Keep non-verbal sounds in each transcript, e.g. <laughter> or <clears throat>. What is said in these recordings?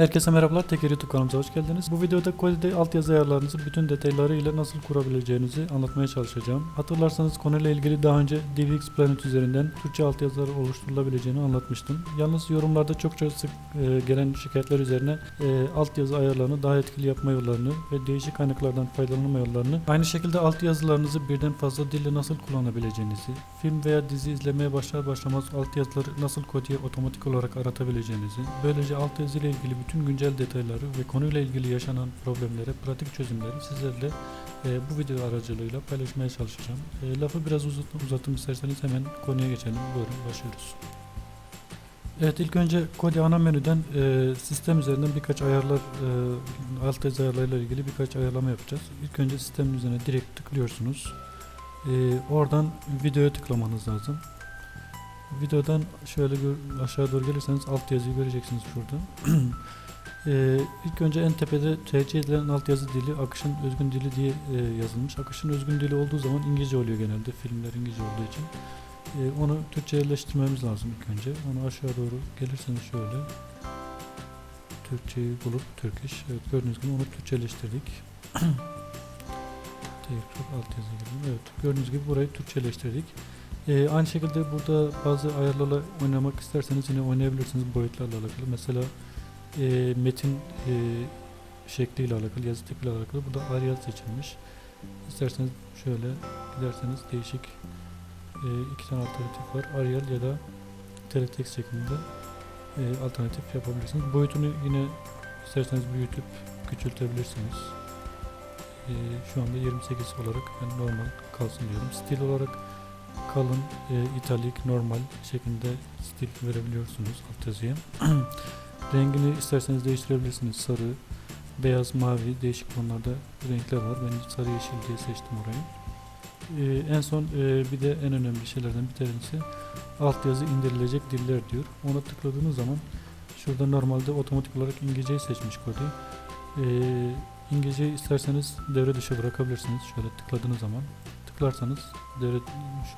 Herkese merhabalar. Teker YouTube kanalımıza hoş geldiniz. Bu videoda Kode'de altyazı ayarlarınızı bütün detaylarıyla nasıl kurabileceğinizi anlatmaya çalışacağım. Hatırlarsanız konuyla ilgili daha önce DivX Planet üzerinden Türkçe altyazılar oluşturulabileceğini anlatmıştım. Yalnız yorumlarda çokça sık e, gelen şikayetler üzerine e, altyazı ayarlarını daha etkili yapma yollarını ve değişik kaynaklardan faydalanma yollarını, aynı şekilde altyazılarınızı birden fazla dille nasıl kullanabileceğinizi, film veya dizi izlemeye başlar başlamaz altyazıları nasıl Kode'ye otomatik olarak aratabileceğinizi, böylece altyazı ile ilgili bütün güncel detayları ve konuyla ilgili yaşanan problemlere pratik çözümleri sizlerle e, bu video aracılığıyla paylaşmaya çalışacağım. E, lafı biraz uzat, uzattım isterseniz hemen konuya geçelim. Buyurun başlıyoruz. Evet ilk önce Kodi ana menüden e, sistem üzerinden birkaç ayarlar e, alt yazı ayarlarıyla ilgili birkaç ayarlama yapacağız. İlk önce sistemin üzerine direkt tıklıyorsunuz. E, oradan videoya tıklamanız lazım. Videodan şöyle gör- aşağı doğru gelirseniz alt yazıyı göreceksiniz şurada. <clears throat> Ee, ilk önce en tepede tercih edilen altyazı dili akışın özgün dili diye e, yazılmış. Akışın özgün dili olduğu zaman İngilizce oluyor genelde filmler İngilizce olduğu için. Ee, onu Türkçeleştirmemiz lazım ilk önce. Onu aşağı doğru gelirseniz şöyle. Türkçeyi bulup Turkish. Evet gördüğünüz gibi onu Türkçeleştirdik. <clears throat> Tekrar altyazı girdim. Evet gördüğünüz gibi burayı Türkçeleştirdik. Ee, aynı şekilde burada bazı ayarlarla oynamak isterseniz yine oynayabilirsiniz boyutlarla alakalı. Mesela e, metin e, şekliyle alakalı, yazı tipiyle alakalı. Burada Arial seçilmiş. İsterseniz şöyle giderseniz değişik e, iki tane alternatif var. Arial ya da teletext şeklinde e, alternatif yapabilirsiniz. Boyutunu yine isterseniz büyütüp küçültebilirsiniz. E, şu anda 28 olarak ben normal kalsın diyorum. Stil olarak kalın, e, italik, normal şeklinde stil verebiliyorsunuz alt yazıya. <clears throat> Rengini isterseniz değiştirebilirsiniz. Sarı, beyaz, mavi değişik tonlarda renkler var. Ben sarı yeşil diye seçtim orayı. Ee, en son e, bir de en önemli şeylerden bir tanesi altyazı indirilecek diller diyor. Ona tıkladığınız zaman şurada normalde otomatik olarak İngilizceyi seçmiş kodu. Ee, İngilizceyi isterseniz devre dışı bırakabilirsiniz. Şöyle tıkladığınız zaman tıklarsanız devre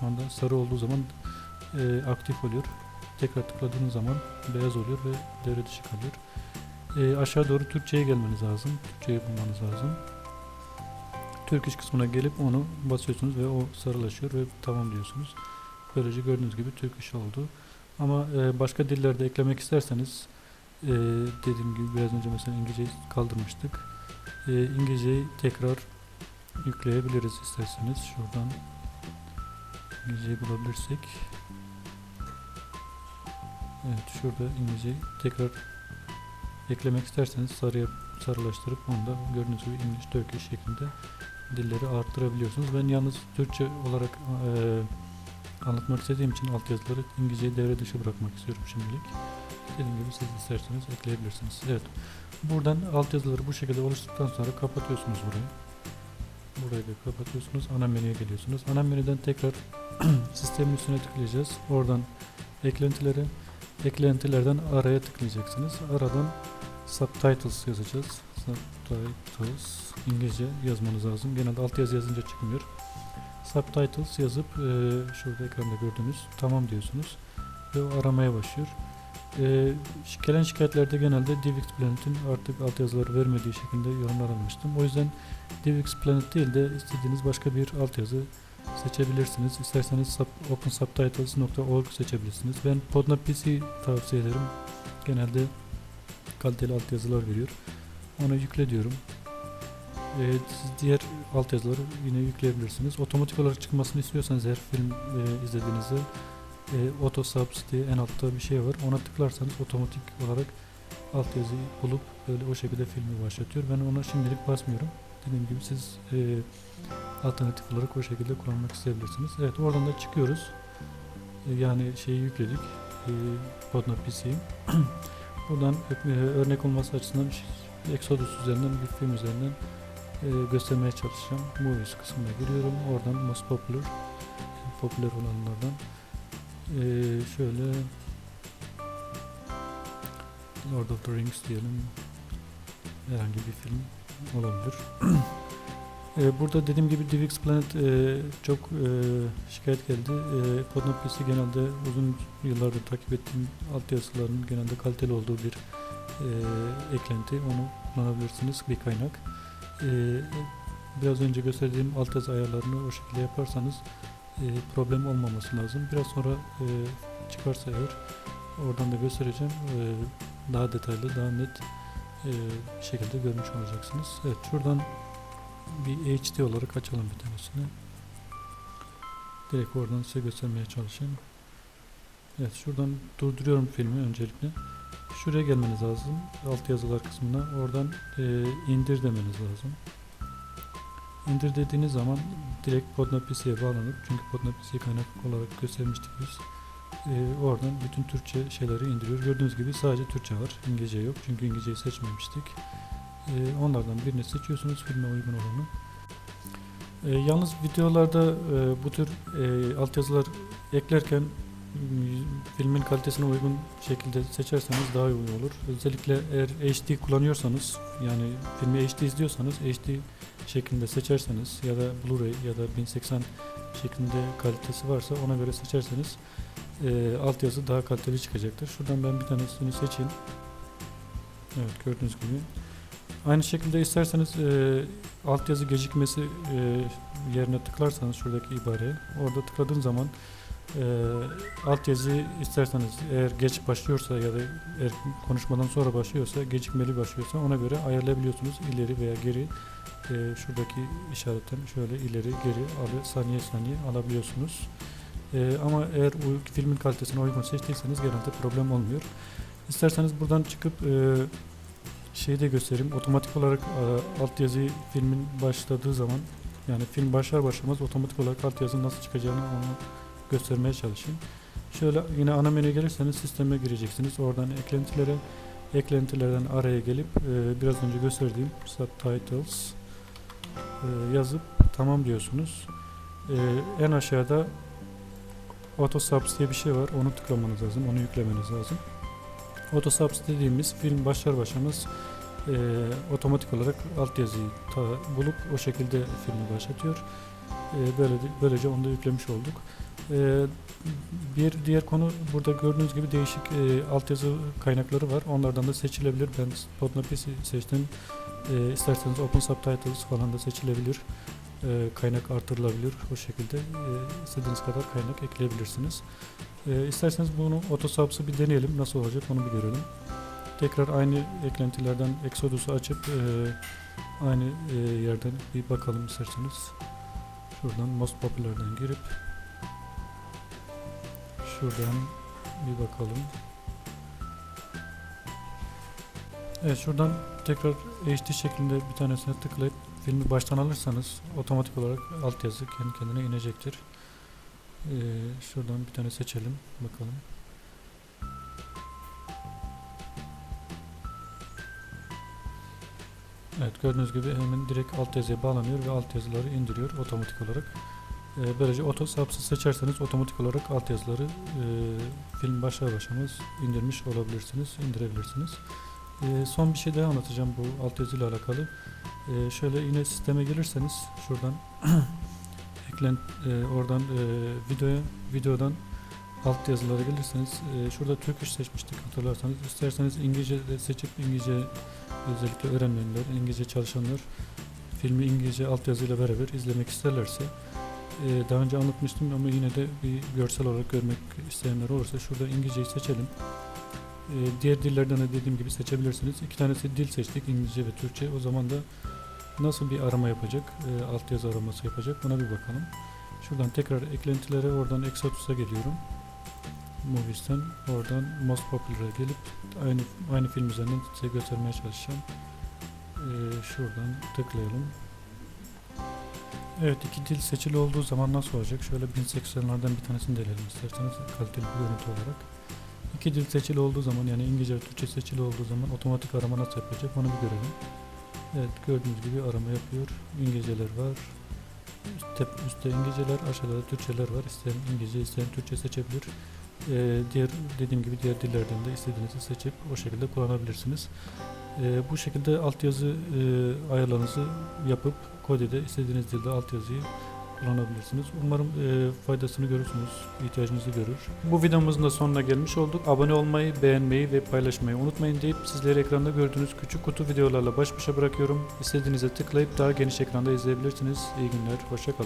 şu anda sarı olduğu zaman e, aktif oluyor. Tekrar tıkladığınız zaman beyaz oluyor ve devre dışı kalıyor. Ee, aşağı doğru Türkçe'ye gelmeniz lazım. Türkçe'yi bulmanız lazım. Türk iş kısmına gelip onu basıyorsunuz ve o sarılaşıyor ve tamam diyorsunuz. Böylece gördüğünüz gibi Türk iş oldu. Ama e, başka dillerde eklemek isterseniz e, dediğim gibi biraz önce mesela İngilizceyi kaldırmıştık. E, İngilizceyi tekrar yükleyebiliriz isterseniz. Şuradan İngilizceyi bulabilirsek. Evet şurada İngilizceyi tekrar eklemek isterseniz sarıya sarılaştırıp onu da gördüğünüz gibi English Turkish şeklinde dilleri arttırabiliyorsunuz. Ben yalnız Türkçe olarak eee, anlatmak istediğim için altyazıları İngilizceyi devre dışı bırakmak istiyorum şimdilik. Dediğim gibi siz isterseniz ekleyebilirsiniz. Evet. Buradan altyazıları bu şekilde oluşturduktan sonra kapatıyorsunuz burayı. Burayı da kapatıyorsunuz. Ana menüye geliyorsunuz. Ana menüden tekrar <clears throat> sistemin üstüne tıklayacağız. Oradan eklentilere eklentilerden araya tıklayacaksınız. Aradan subtitles yazacağız. Subtitles İngilizce yazmanız lazım. Genelde altyazı yazınca çıkmıyor. Subtitles yazıp e, şurada ekranda gördüğünüz tamam diyorsunuz ve o aramaya başlıyor. E, şi- gelen şikayetlerde genelde DivX Planet'in artık altyazıları vermediği şekilde yorumlar almıştım. O yüzden DivX Planet değil de istediğiniz başka bir altyazı seçebilirsiniz. İsterseniz sub- opensubtitles.org seçebilirsiniz. Ben Podna PC tavsiye ederim. Genelde kaliteli altyazılar veriyor. Onu yükle diyorum. Ee, siz diğer altyazıları yine yükleyebilirsiniz. Otomatik olarak çıkmasını istiyorsanız her film e, izlediğinizde e, Auto Subs diye en altta bir şey var. Ona tıklarsanız otomatik olarak altyazıyı bulup böyle o şekilde filmi başlatıyor. Ben ona şimdilik basmıyorum. Dediğim gibi siz e, alternatif olarak o şekilde kullanmak isteyebilirsiniz. Evet oradan da çıkıyoruz. E, yani şeyi yükledik. E, Podna PC'yi. <clears throat> Buradan e, örnek olması açısından Exodus üzerinden bir film üzerinden e, göstermeye çalışacağım. Movies kısmına giriyorum. Oradan most popular popüler olanlardan e, şöyle Lord of the Rings diyelim. Herhangi bir film olabilir. <clears throat> Ee, Burada dediğim gibi DivX Planet e, çok e, şikayet geldi. E, genelde uzun yıllardır takip ettiğim altyazıların genelde kaliteli olduğu bir e, eklenti. Onu kullanabilirsiniz bir kaynak. E, biraz önce gösterdiğim alt yazı ayarlarını o şekilde yaparsanız e, problem olmaması lazım. Biraz sonra e, çıkarsa eğer oradan da göstereceğim. E, daha detaylı, daha net e, şekilde görmüş olacaksınız. Evet şuradan bir HD olarak açalım bir tanesini. Direkt oradan size göstermeye çalışayım. Evet şuradan durduruyorum filmi öncelikle. Şuraya gelmeniz lazım. Alt yazılar kısmına. Oradan e, indir demeniz lazım. İndir dediğiniz zaman direkt PodNaPC'ye bağlanıp çünkü PodNaPC kaynak olarak göstermiştik biz. E, oradan bütün Türkçe şeyleri indiriyor. Gördüğünüz gibi sadece Türkçe var. İngilizce yok. Çünkü İngilizceyi seçmemiştik. E, onlardan birini seçiyorsunuz filme uygun olanı. E, yalnız videolarda e, bu tür e, altyazılar eklerken filmin kalitesine uygun şekilde seçerseniz daha uygun olur. Özellikle eğer HD kullanıyorsanız yani filmi HD izliyorsanız HD şeklinde seçerseniz ya da Blu-ray ya da 1080 şeklinde kalitesi varsa ona göre seçerseniz e, altyazı daha kaliteli çıkacaktır. Şuradan ben bir tanesini seçeyim. Evet gördüğünüz gibi. Aynı şekilde isterseniz e, altyazı gecikmesi e, yerine tıklarsanız şuradaki ibareye orada tıkladığın zaman e, altyazı isterseniz eğer geç başlıyorsa ya da eğer konuşmadan sonra başlıyorsa gecikmeli başlıyorsa ona göre ayarlayabiliyorsunuz ileri veya geri e, şuradaki işaretten şöyle ileri geri alı saniye saniye alabiliyorsunuz. E, ama eğer u- filmin kalitesine uygun seçtiyseniz genelde problem olmuyor. İsterseniz buradan çıkıp e, şeyi de göstereyim. Otomatik olarak e, altyazı filmin başladığı zaman yani film başlar başlamaz otomatik olarak altyazı nasıl çıkacağını onu göstermeye çalışayım. Şöyle yine ana menüye gelirseniz sisteme gireceksiniz. Oradan eklentilere eklentilerden araya gelip e, biraz önce gösterdiğim subtitles e, yazıp tamam diyorsunuz. E, en aşağıda auto subs diye bir şey var. Onu tıklamanız lazım. Onu yüklemeniz lazım. Auto subs dediğimiz film başlar başlamaz e, otomatik olarak altyazıyı ta- bulup o şekilde filmi başlatıyor. E, böyle böylece onu da yüklemiş olduk. E, bir diğer konu burada gördüğünüz gibi değişik e, altyazı kaynakları var. Onlardan da seçilebilir. Ben Podnapi seçtim. E, isterseniz Open Subtitles falan da seçilebilir. E, kaynak artırılabilir. O şekilde e, istediğiniz kadar kaynak ekleyebilirsiniz. E, isterseniz bunu Autosubs'ı bir deneyelim. Nasıl olacak onu bir görelim. Tekrar aynı eklentilerden Exodus'u açıp e, aynı e, yerden bir bakalım isterseniz. Şuradan Most Popular'dan girip şuradan bir bakalım. Evet şuradan tekrar HD şeklinde bir tanesine tıklayıp filmi baştan alırsanız otomatik olarak altyazı kendi kendine inecektir. Ee, şuradan bir tane seçelim bakalım. Evet gördüğünüz gibi hemen direkt altyazıya bağlanıyor ve altyazıları indiriyor otomatik olarak. Ee, böylece auto subs'ı seçerseniz otomatik olarak altyazıları e, film başlar başlamaz indirmiş olabilirsiniz, indirebilirsiniz. Ee, son bir şey daha anlatacağım bu altyazı ile alakalı. Ee, şöyle yine sisteme gelirseniz şuradan <clears throat> eklen e, oradan e, videoya videodan alt yazılara gelirseniz e, şurada Turkish seçmiştik hatırlarsanız. İsterseniz İngilizce de seçip İngilizce özellikle öğrenmeyenler, İngilizce çalışanlar filmi İngilizce altyazıyla beraber izlemek isterlerse e, daha önce anlatmıştım ama yine de bir görsel olarak görmek isteyenler olursa şurada İngilizceyi seçelim. E, diğer dillerden de dediğim gibi seçebilirsiniz. İki tanesi dil seçtik İngilizce ve Türkçe. O zaman da nasıl bir arama yapacak, e, altyazı araması yapacak buna bir bakalım. Şuradan tekrar eklentilere oradan Exodus'a geliyorum. Movies'ten oradan Most Popular'a gelip aynı aynı film üzerinden size göstermeye çalışacağım. Ee, şuradan tıklayalım. Evet iki dil seçili olduğu zaman nasıl olacak? Şöyle 1080'lerden bir tanesini deneyelim isterseniz kaliteli bir görüntü olarak. İki dil seçili olduğu zaman yani İngilizce ve Türkçe seçili olduğu zaman otomatik arama nasıl yapacak onu bir görelim. Evet gördüğünüz gibi arama yapıyor. İngilizceler var. Üstte, üstte İngilizceler, aşağıda da Türkçeler var. İsteyen İngilizce, isteyen Türkçe seçebilir. Ee, diğer dediğim gibi diğer dillerden de istediğinizi seçip o şekilde kullanabilirsiniz. Ee, bu şekilde altyazı e, ayarlarınızı yapıp Kode'de istediğiniz dilde altyazıyı kullanabilirsiniz. Umarım e, faydasını görürsünüz, ihtiyacınızı görür. Bu videomuzun da sonuna gelmiş olduk. Abone olmayı, beğenmeyi ve paylaşmayı unutmayın deyip sizleri ekranda gördüğünüz küçük kutu videolarla baş başa bırakıyorum. İstediğinize tıklayıp daha geniş ekranda izleyebilirsiniz. İyi günler, hoşçakalın.